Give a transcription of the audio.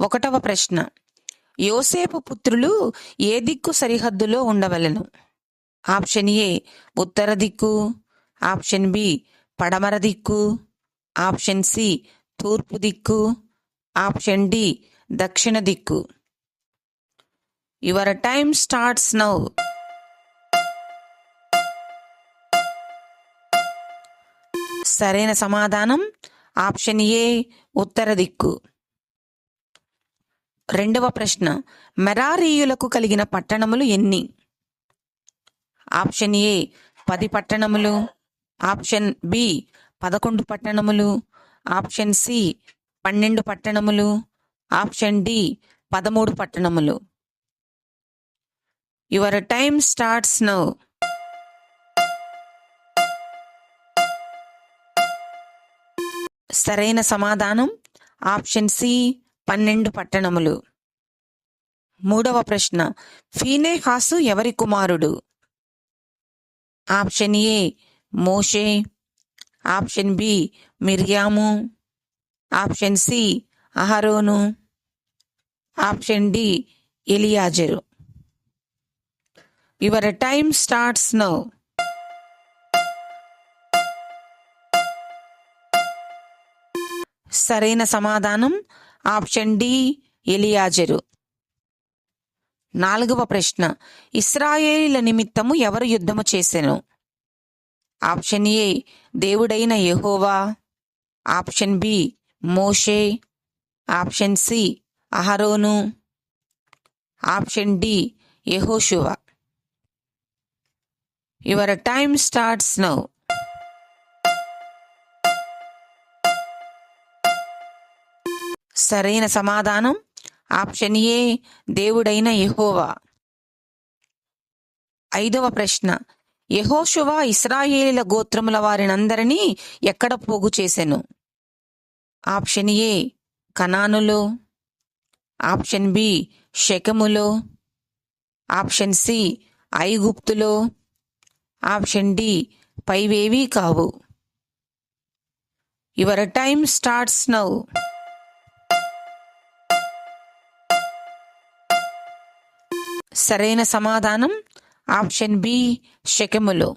ఒకటవ ప్రశ్న. యోసేపు పుత్రులు ఏ దిక్కు సరిహద్దులో ఉండవలెను? ఆప్షన్ ఏ ఉత్తర దిక్కు. ఆప్షన్ బి పడమర దిక్కు. ఆప్షన్ సి తూర్పు దిక్కు. ఆప్షన్ డి దక్షిణ దిక్కు. Your time starts now. సరైన సమాధానం ఆప్షన్ ఏ ఉత్తర దిక్కు. రెండవ ప్రశ్న మెరారీయులకు కలిగిన పట్టణములు ఎన్ని? ఆప్షన్ ఏ పది పట్టణములు. ఆప్షన్ బి పదకొండు పట్టణములు. ఆప్షన్ సి పన్నెండు పట్టణములు. ఆప్షన్ డి పదమూడు పట్టణములు. యువర్ టైమ్ స్టార్ట్స్ నౌ సరైన సమాధానం ఆప్షన్ సి పన్నెండు పట్టణములు. మూడవ ప్రశ్న ఫీనేహాసు ఎవరి కుమారుడు? ఆప్షన్ ఏ మోషే. ఆప్షన్ బి మిర్యాము. ఆప్షన్ సి అహరోను. ఆప్షన్ డి ఎలియాజరు. యువర్ టైమ్ స్టార్ట్స్ నౌ సరైన సమాధానం ఆప్షన్ డి ఎలియాజరు. నాలుగవ ప్రశ్న ఇస్రాయేలీల నిమిత్తము ఎవరు యుద్ధము చేసెను? ఆప్షన్ ఏ దేవుడైన యెహోవా. ఆప్షన్ బి మోషే. ఆప్షన్ సి అహరోను. ఆప్షన్ డి యహోశువ యువర్ టైమ్ స్టార్ట్స్ నౌ. సరైన సమాధానం? ఆప్షన్ ఏ దేవుడైన యహోవా. ఐదవ ప్రశ్న. యెహోషువ ఇస్రాయేలీల గోత్రముల వారినందరినీ ఎక్కడ పోగు చేసెను? ఆప్షన్ ఏ కనానులో. ఆప్షన్ బి శకములో ఆప్షన్ సి ఐగుప్తులో. ఆప్షన్ డి పైవేవీ కావు. యువర్ టైమ్ స్టార్ట్స్ నౌ సరైన సమాధానం? Option B శకములు.